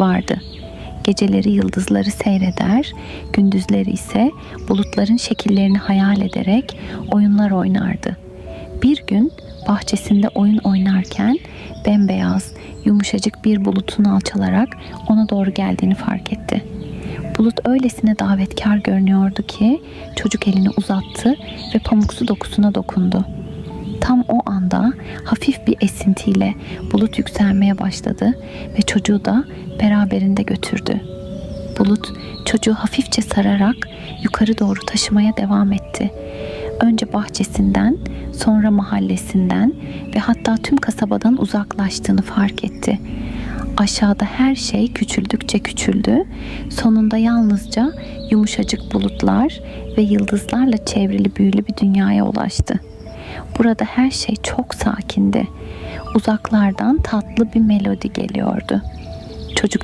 vardı. Geceleri yıldızları seyreder, gündüzleri ise bulutların şekillerini hayal ederek oyunlar oynardı. Bir gün bahçesinde oyun oynarken bembeyaz, yumuşacık bir bulutun alçalarak ona doğru geldiğini fark etti. Bulut öylesine davetkar görünüyordu ki çocuk elini uzattı ve pamuksu dokusuna dokundu. Tam o anda hafif bir esintiyle bulut yükselmeye başladı ve çocuğu da beraberinde götürdü. Bulut çocuğu hafifçe sararak yukarı doğru taşımaya devam etti. Önce bahçesinden, sonra mahallesinden ve hatta tüm kasabadan uzaklaştığını fark etti. Aşağıda her şey küçüldükçe küçüldü. Sonunda yalnızca yumuşacık bulutlar ve yıldızlarla çevrili büyülü bir dünyaya ulaştı. Burada her şey çok sakindi. Uzaklardan tatlı bir melodi geliyordu.